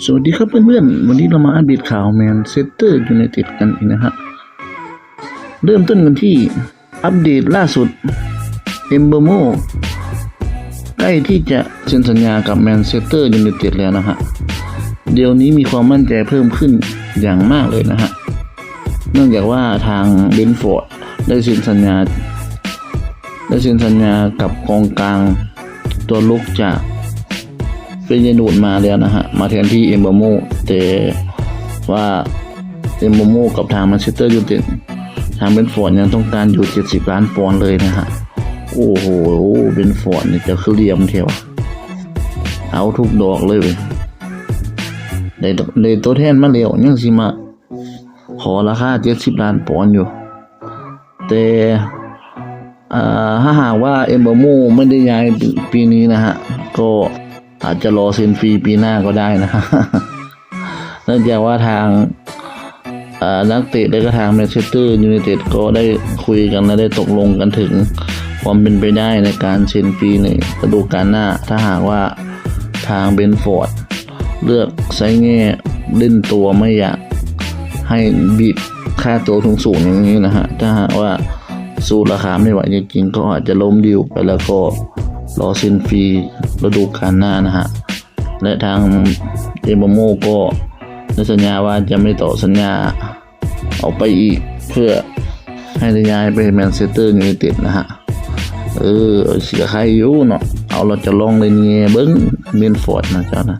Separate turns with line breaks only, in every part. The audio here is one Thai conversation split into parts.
สวัสดีครับเพื่อนๆ วันนี้เรามาอัปเดตข่าวแมนเชสเตอร์ยูไนเต็ดกันอีกนะฮะ เริ่มต้นกันที่อัปเดตล่าสุด เอมเบอร์โมใกล้ที่จะเซ็นสัญญากับแมนเชสเตอร์ยูไนเต็ดแล้วนะฮะ เดี๋ยวนี้มีความมั่นใจเพิ่มขึ้นอย่างมากเลยนะฮะ เนื่องจากว่าทางเบนฟอร์ดได้เซ็นสัญญา ได้เซ็นสัญญากับกองกลางตัวลุกจาก เป็นยนูดมาแล้วนะฮะ มาแทนที่เอมเบอร์โมแต่ว่าเอมเบอร์โมกับทางแมนเชสเตอร์ยูไนเต็ดทางเบนฟอร์ดยังต้องการอยู่ 70 ล้านปอนด์เลยนะฮะ โอ้โหเบนฟอร์ดนี่จะคือเหลี่ยมเทียวเอาทุกดอกเลยเว้ยได้ได้ตัวแทนมาแล้วยังสิมาขอราคา 70 ล้านปอนด์อยู่ แต่อ่าถ้าหากว่าเอมเบอร์โมไม่ได้ย้ายปีนี้นะฮะ ก็ อาจจะรอเซ็นฟรีปีหน้าก็ได้นะฮะเนื่องจากว่าทางอ่านักเตะและก็ทางแมนเชสเตอร์ยูไนเต็ดก็ได้คุยกันและได้ตกลงกันถึงความเป็นไปได้ในการเซ็นฟรีในฤดูกาลหน้า ถ้าหากว่าทางเบนฟอร์ดเลือกใช้แง่เล่นตัวไม่อยากให้บีบค่าตัวสูงๆอย่างนี้นะฮะ ถ้าหากว่าสู้ราคาไม่ไหวจริงๆก็อาจจะล้มดิวไปแล้วก็ รอเซ็นฟรีฤดูกาลหน้านะฮะ และทางเอมโมก็ได้สัญญาว่าจะไม่ต่อสัญญาออกไปอีกเพื่อให้ได้ย้ายไปแมนเชสเตอร์ยูไนเต็ดนะฮะ เออเสียใครอยู่เนาะเอาเราจะลองเลยเนี่ยเบิ้งเมนฟอร์ดนะเจ้านะ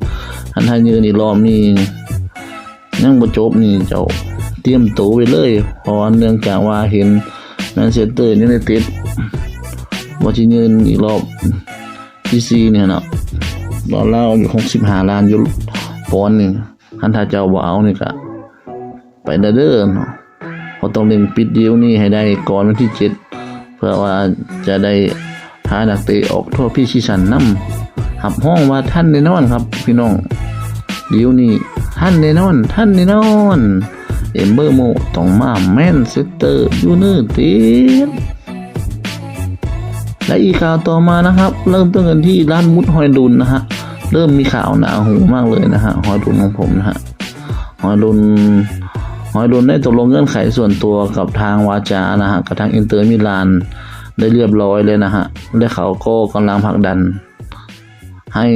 อันท้ายืนนี่รอบนี้ยังบ่จบนี่เจ้าเตรียมตัวไว้เลยเพราะเนื่องจากว่าเห็นแมนเชสเตอร์ยูไนเต็ด ว่าสิยืนอีกรอบที่สี่เนี่ยเนาะตอนเล่าอยู่65ล้านยูโรปอนด์นี่คันถ้าเจ้าบ่เอานี่ก็ไปเด้อเนาะเพราต้องเร่งปิดเดีลนี่ให้ได้ก่อนวันที่7เพื่อว่าจะได้หานักเตะออกทั่วพี่ชิชันนำหับห้องว่าท่านแน่นอนครับ พี่น้องเดี๋ยวนี้ท่านแน่นอน ท่านแน่นอนเอมเบอร์โมต้องมาแมนเชสเตอร์ยูไนเต็ด และอีกข่าวต่อมานะครับ เริ่มต้นกันที่ร้านมุดหอยดุนนะฮะเริ่มมีข่าวหนาหูมากเลยนะฮะหอยดุนของผมนะฮะหอยดุนหอยดุนได้ตกลงเงื่อนไขส่วนตัวกับทางวาจานะฮะกับทางอินเตอร์มิลานได้เรียบร้อยเลยนะฮะและเขาก็กำลังผลักดัน ให้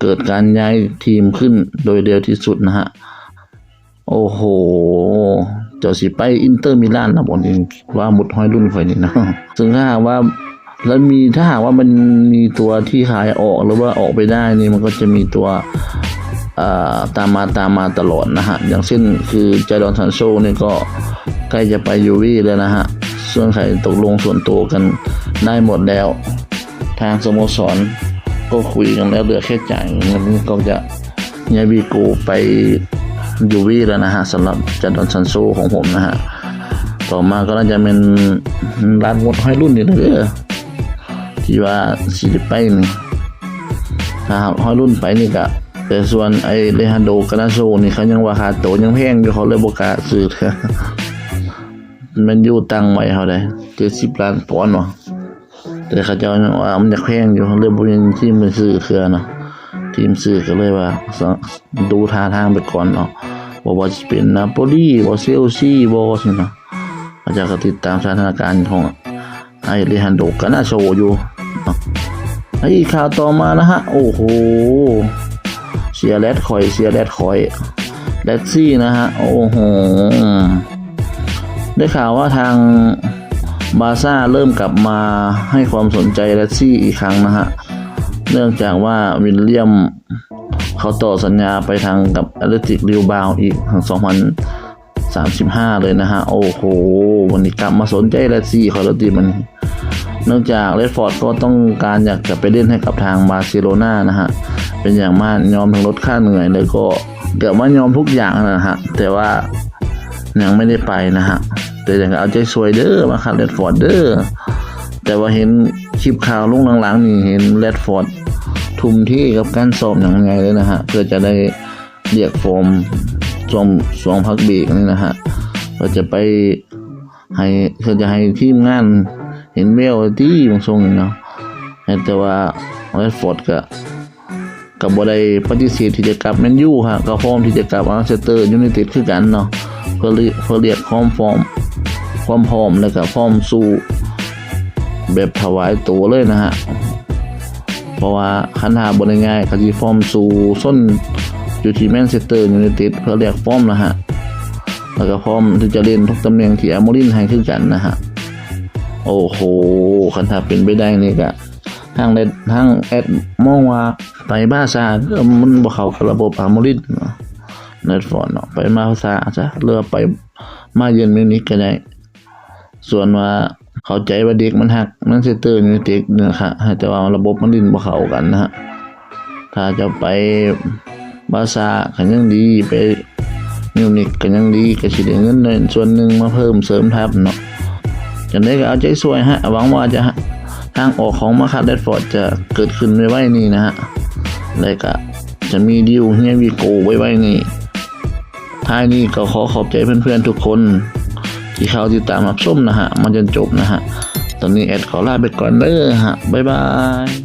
เกิดการย้ายทีมขึ้นโดยเร็วที่สุดนะฮะโอ้โหเจ้าสิไปอินเตอร์มิลานนะบอกจริงว่าหมดห้อยรุ่นข่อยนี่นะซึ่งถ้าหากว่า แล้วมีถ้าหากว่ามันมีตัวที่ขายออกหรือว่าออกไปได้นี่มันก็จะมีตัวตามมาตามมาตลอดนะฮะ อย่างเช่นคือจดอนซันโซเนี่ยก็ใกล้จะไปยูวีแล้วนะฮะส่วนใครตกลงส่วนตัวกันได้หมดแล้ว ทางสโมสรก็คุยกันแล้วเหลือแค่จ่ายเงินก็จะยายบีโกไปยูวีแล้วนะฮะสำหรับจัดอนซันโซของผมนะฮะ ต่อมาก็น่าจะเป็นร้านงดห้อยรุ่นนี่เลยเด้อ ที่ว่าสิได้ไปนี่ถ้าหากห้อยรุ่นไปนี่ก็แต่ส่วนไอ้เลฮันโดกานาโซนี่เขายังว่าคาโตยังแพงอยู่เขาเลยบ่กาซื้อมันอยู่ตังไว้เขาได้70ล้านปอนด์วะแต่เขาเจ้าว่ามันอยากแพงอยู่เขาเลยบ่ยังทีมไปซื้อเครือเนาะทีมซื้อก็เลยว่าสดูท่าทางไปก่อนเนาะบ่ว่าสิเป็นนาโปลีบ่เชลซีบ่สินาะเขาเจะก็ติดตามสถานการณ์ของไอ้เลฮันโดก็น่าโชว์อยู่ ไอ้ข่าวต่อมานะฮะ โอ้โห เสียแรดคอยเสียแรดคอยแรดซี่นะฮะ โอ้โห ได้ข่าวว่าทางบาซ่าเริ่มกลับมาให้ความสนใจแรดซี่อีกครั้งนะฮะ เนื่องจากว่าวิลเลียมเขาต่อสัญญาไปทางกับแอตเลติกริวบาวอีกถึง2035 เลยนะฮะ โอ้โห วันนี้กลับมาสนใจแรดซี่เขาแล้วดีมัน เนื่องจากเรดฟอร์ดก็ต้องการอยากจะไปเล่นให้กับทางบาร์เซโลนานะฮะ เป็นอย่างมากยอมทั้งลดค่าเหนื่อยเลยก็เกือบว่ายอมทุกอย่างนะฮะ แต่ว่ายังไม่ได้ไปนะฮะ แต่อย่างเอาใจสวยเด้อมาครับเรดฟอร์ดเด้อแต่ว่าเห็นคลิปข่าวลุงหลังๆนี่เห็นเรดฟอร์ดทุ่มที่กับการสอบอย่างไงเลยนะฮะ เพื่อจะได้เรียกฟอร์มสวมสวงพักเบรกนี่นะฮะก็จะไปให้เพื่อจะให้ทีมงาน เห็นแววที่บางทรงนี่เนาะแต่ว่าเรดฟอร์ดก็ก็บ่ได้ปฏิเสธที่จะกลับแมนยูฮะก็พร้อมที่จะกลับอาร์เซเตอร์ยูไนเต็ดคือกันเนาะเพื่อเรียกเพื่อเรียกความฟอร์มความพร้อมแล้วก็พร้อมสู้แบบถวายตัวเลยนะฮะเพราะว่าคันหาบ่ได้ง่ายก็สิฟอร์มสู่ส้นอยู่ที่แมนเชสเตอร์ยูไนเต็ดเพื่อเรียกฟอร์มนะฮะแล้วก็พร้อมที่จะเล่นทุกตำแหน่งที่อาโมรินให้คือกันนะฮะ โอ้โหคันถ้าเป็นไปได้นี่ก็ทางเด็ดทางแอดมองว่าไปบ้าซาก็มันบ่เข้ากับระบบอาโมรินเนาะเนดฟอร์ดเนาะไปมาซาซะเรือไปมาเยือนมิวนิกก็ได้ ส่วนว่าเข้าใจว่าเด็กมันหักแมนเชสเตอร์ยูไนเต็ดนะครับแต่ว่าระบบมันดินบ่เข้ากันนะฮะถ้าจะไปบาร์ซ่าก็ยังดีไปมิวนิกก็ยังดีก็สิได้เงินในส่วนหนึ่งมาเพิ่มเสริมทัพเนาะ จังได๋ก็เอาใจช่วยฮะหวังว่าจะทางออกของมาคาเดดฟอร์ดจะเกิดขึ้นไวๆนี่นะฮะแล้วก็จะมีดิวเฮียวีโกไว้ๆนี่ท้ายนี้ก็ขอขอบใจเพื่อนๆทุกคน ที่เข้าติดตามรับชมนะฮะ มันจนจบนะฮะ ตอนนี้แอดขอลาไปก่อนเด้อฮะ บ๊ายบาย